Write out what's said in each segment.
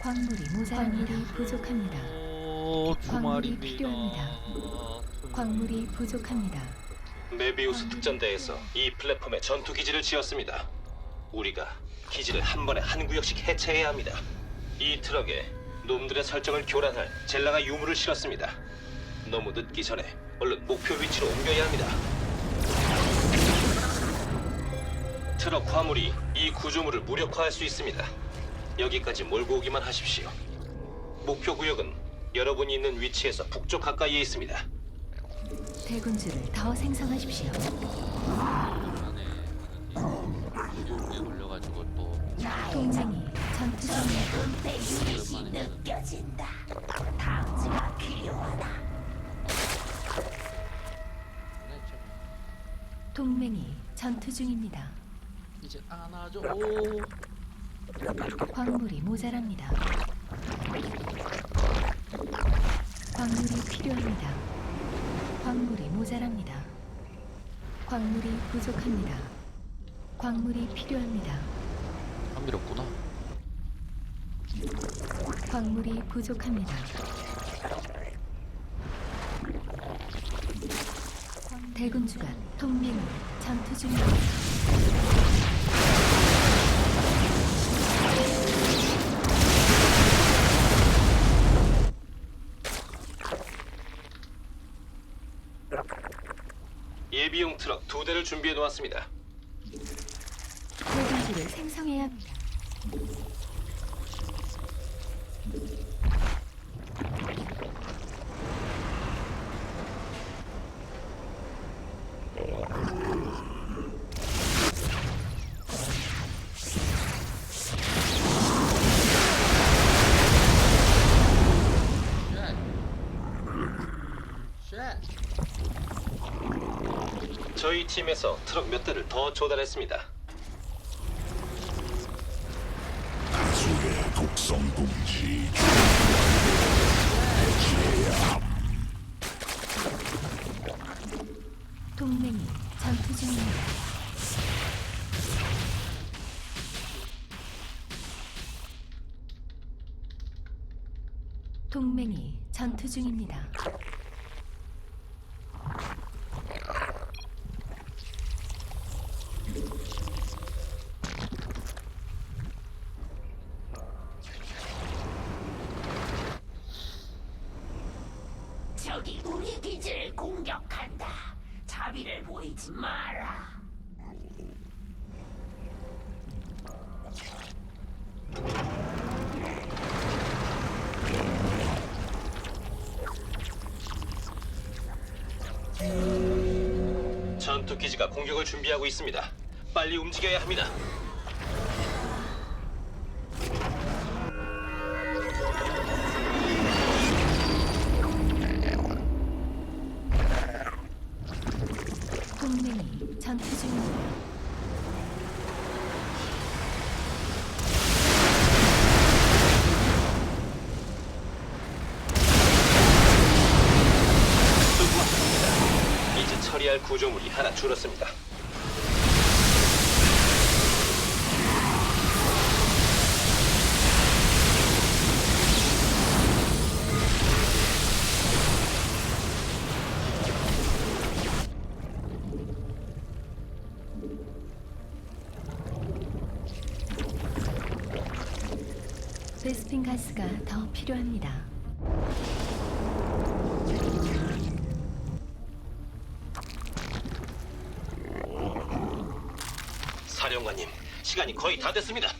광물이 모자랍니다. 광물이 부족합니다. 두 광물이 마리입니다. 필요합니다. 광물이 부족합니다. 메비우스 특전대에서 이 플랫폼에 전투 기지를 지었습니다. 우리가 기지를 한 번에 한 구역씩 해체해야 합니다. 이 트럭에 놈들의 설정을 교란할 젤라가 유물을 실었습니다. 너무 늦기 전에 얼른 목표 위치로 옮겨야 합니다. 트럭 화물이 이 구조물을 무력화할 수 있습니다. 여기까지 몰고 오기만 하십시오. 목표 구역은 여러분이 있는 위치에서 북쪽 가까이에 있습니다. 대군주를 더 생성하십시오. 안에 걸려가지고 또 동맹이 전투 중입니다. 오랜만에 느껴진다. 탕수가 필요하다. 했죠. 동맹이 전투 중입니다. 이제 안아줘. 오, 광물이 모자랍니다. 광물이 필요합니다. 광물이 모자랍니다. 광물이 부족합니다. 광물이 필요합니다. 감미롭구나. 광물이 부족합니다. 대군주가 동맹이 전투 중입니다. 두 대를 준비해 놓았습니다. 대군주를 생성해야 합니다. 쉣. 저희 팀에서 트럭 몇 대를 더 조달했습니다. 다수의 독성 공지 동맹이 전투 중입니다. 동맹이 전투 중입니다. 전투 기지가 공격을 준비하고 있습니다. 빨리 움직여야 합니다. 가스가 더 필요합니다. 사령관님, 시간이 거의 다 됐습니다.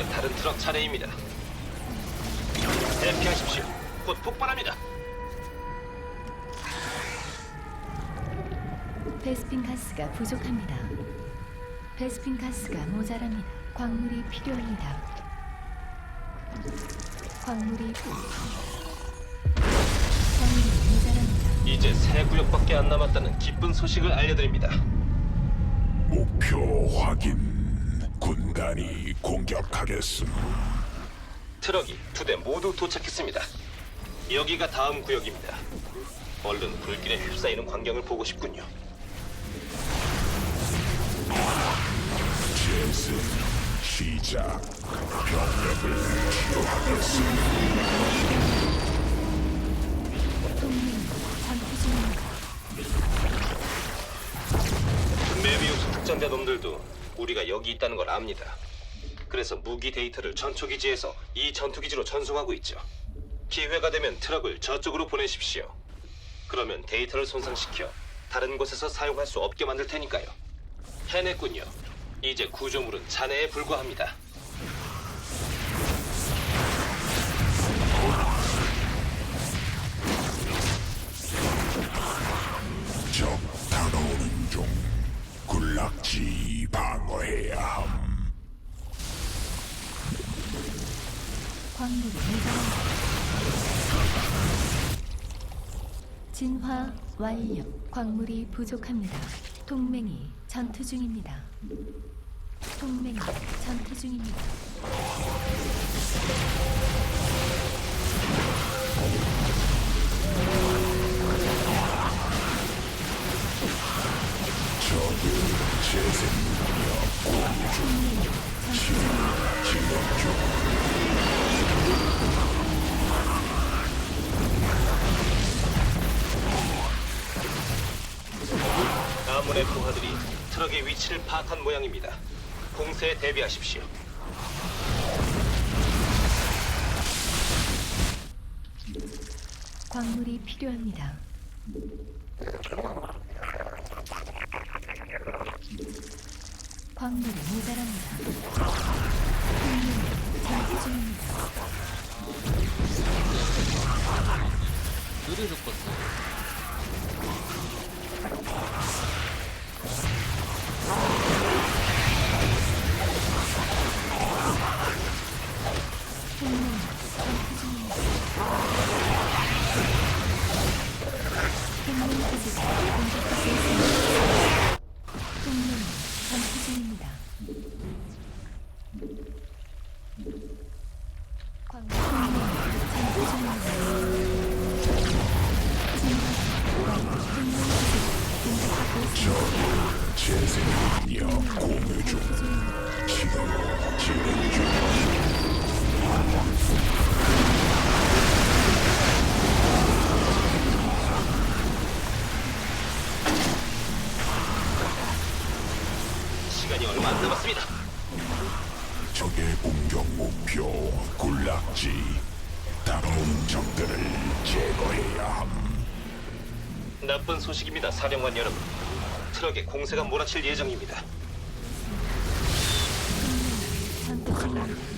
이제 다른 트럭 차례입니다. 대피하십시오. 곧 폭발합니다. 베스핀 가스가 부족합니다. 베스핀 가스가 모자랍니다. 광물이 필요합니다. 광물이 광물이 모자랍니다. 이제 세 구역밖에 안 남았다는 기쁜 소식을 알려드립니다. 목표 확인. 군단이 공격하겠음. 트럭이 두 대 모두 도착했습니다. 여기가 다음 구역입니다. 얼른 불길에 휩싸이는 광경을 보고 싶군요. 재생 시작. 병력을 치유하겠음. 동맹 전투 중입니다. 메비우스 특전대 놈들도 우리가 여기 있다는 걸 압니다. 그래서 무기 데이터를 전초기지에서 이 전투기지로 전송하고 있죠. 기회가 되면 트럭을 저쪽으로 보내십시오. 그러면 데이터를 손상시켜 다른 곳에서 사용할 수 없게 만들 테니까요. 해냈군요. 이제 구조물은 잔해에 불과합니다. 진화 완료. 광물이 부족합니다. 동맹이 전투 중입니다. 동맹이 전투 중입니다. 적의 재생 트럭의 위치를 파악한 모양입니다. 공세에 대비하십시오. 광물이 필요합니다. 광물이 모자랍니다. 동맹이 전투 중입니다. 느려 죽겠어. 진화 동맹 기지가 공격받고 있습니다. 재생 능력 공유 중. 치유 진행 중. 소식입니다, 사령관 여러분. 트럭에 공세가 몰아칠 예정입니다. 중입니다.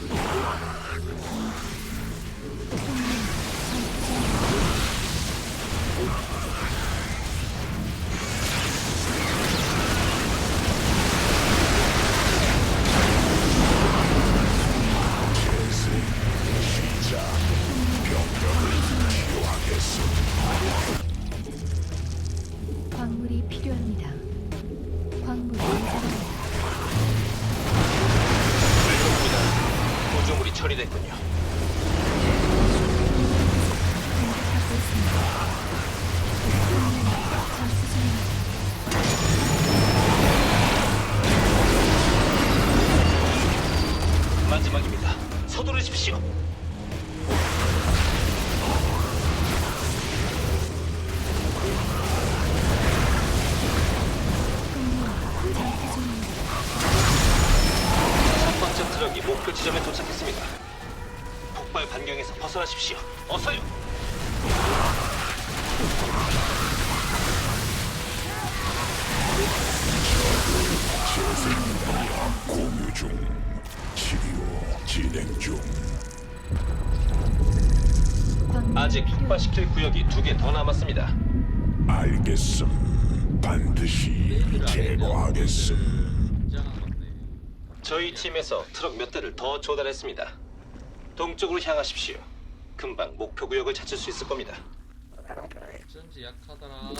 진행 중. 아직 폭발시킬 구역이 두 개 더 남았습니다. 알겠음. 반드시 제거하겠음. 저희 팀에서 트럭 몇 대를 더 조달했습니다. 동쪽으로 향하십시오. 금방 목표 구역을 찾을 수 있을 겁니다. 어쩐지 약하더라.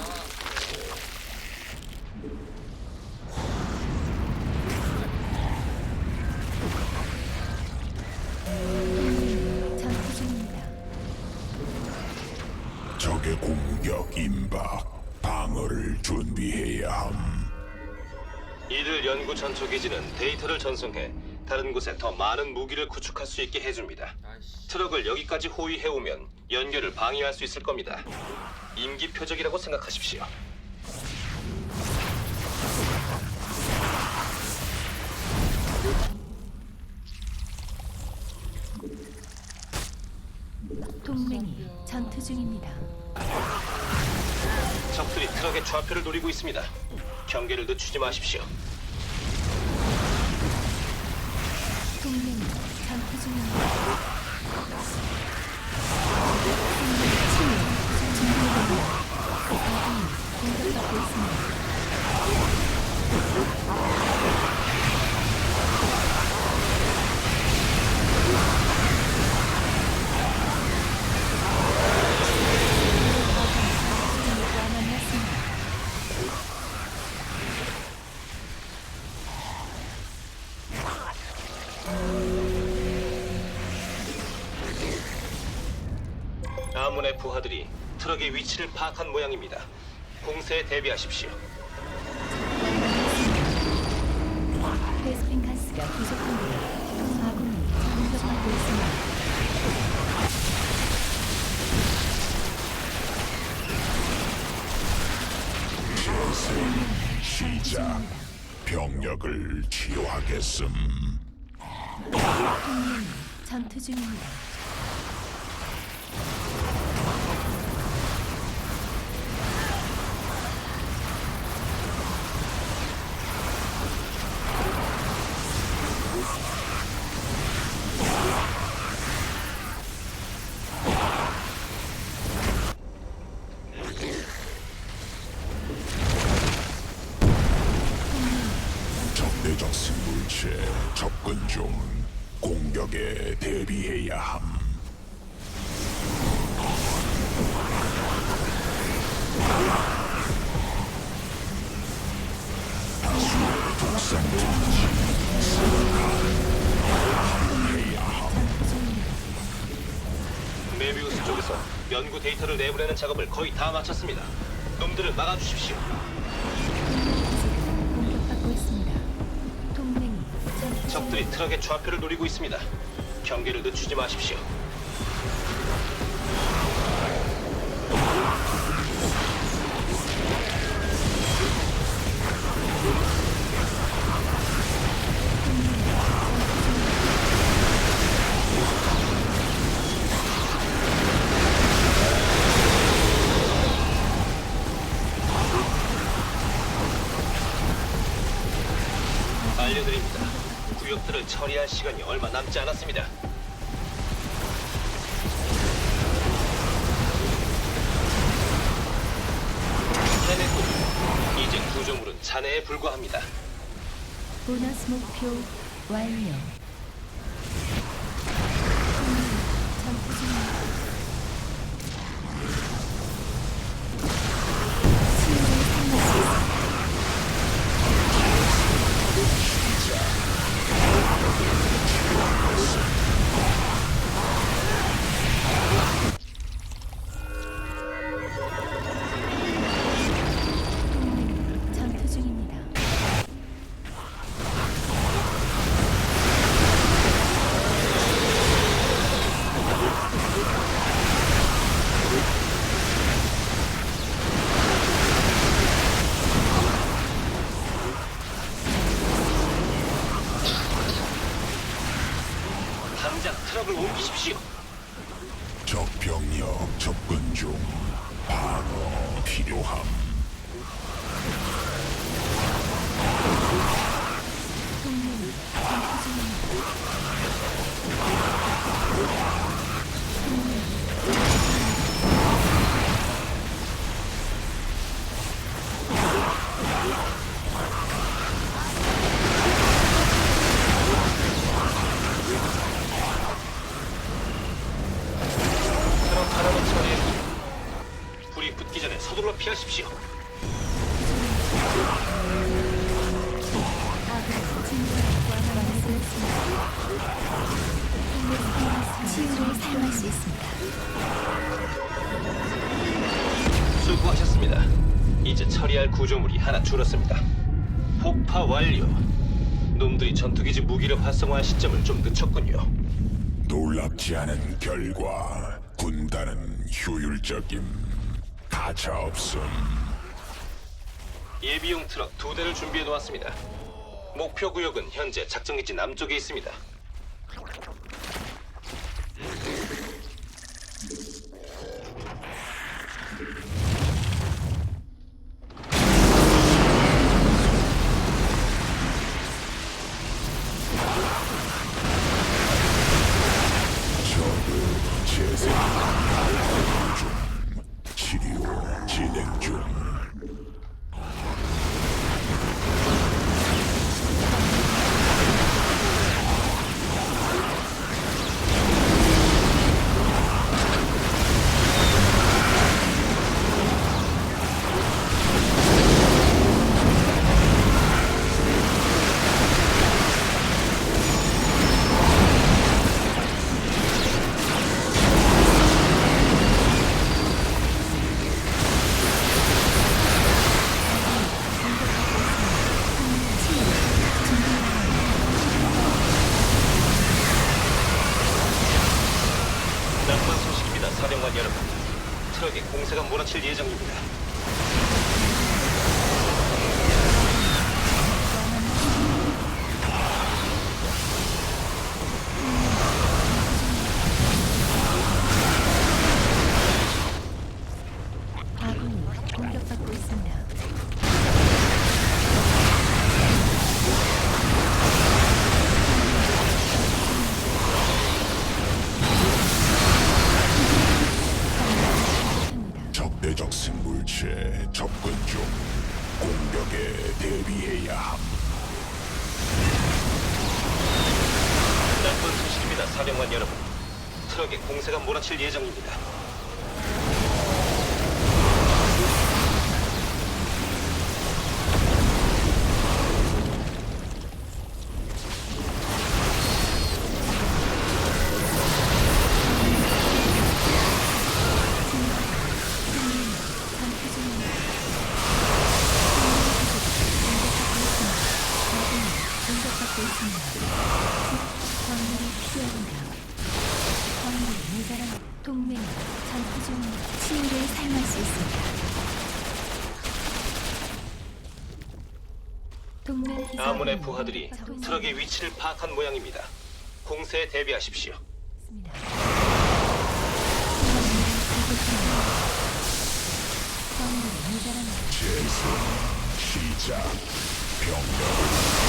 전투 중입니다. 적의 공격 임박. 방어를 준비해야 함. 이들 연구 전초 기지는 데이터를 전송해 다른 곳에 더 많은 무기를 구축할 수 있게 해줍니다. 트럭을 여기까지 호위해 오면 연결을 방해할 수 있을 겁니다. 임기 표적이라고 생각하십시오. 동맹이 전투 중입니다. 적들이 트럭의 좌표를 노리고 있습니다. 경계를 늦추지 마십시오. 아문의 부하들이 트럭의 위치를 파악한 모양입니다. 공세에 대비하십시오. 베스핀 가스가 부족합니다. 아군이 공격받고 있습니다. 시작. 병력을 치유하겠음. 동맹이 전투 중입니다. 중. 공격에 대비해야 함. 메비우스 쪽에서 연구 데이터를 내보내는 작업을 거의 다 마쳤습니다. 놈들을 막아주십시오. 적들이 트럭의 좌표를 노리고 있습니다. 경계를 늦추지 마십시오. 구역들을 처리할 시간이 얼마 남지 않았습니다. 해냈고 이제 구조물은 잔해에 불과합니다. 보너스 목표 완료. 이제 처리할 구조물이 하나 줄었습니다. 폭파 완료. 놈들이 전투기지 무기를 활성화한 시점을 좀 늦췄군요. 놀랍지 않은 결과 군단은 효율적임 가차 없음 예비용 트럭 두 대를 준비해 놓았습니다. 목표 구역은 현재 작전기지 남쪽에 있습니다. 마칠 예정입니다. 있을 예정입니다. 부하들이 트럭의 위치를 파악한 모양입니다. 공세에 대비하십시오. 재수 시작 병력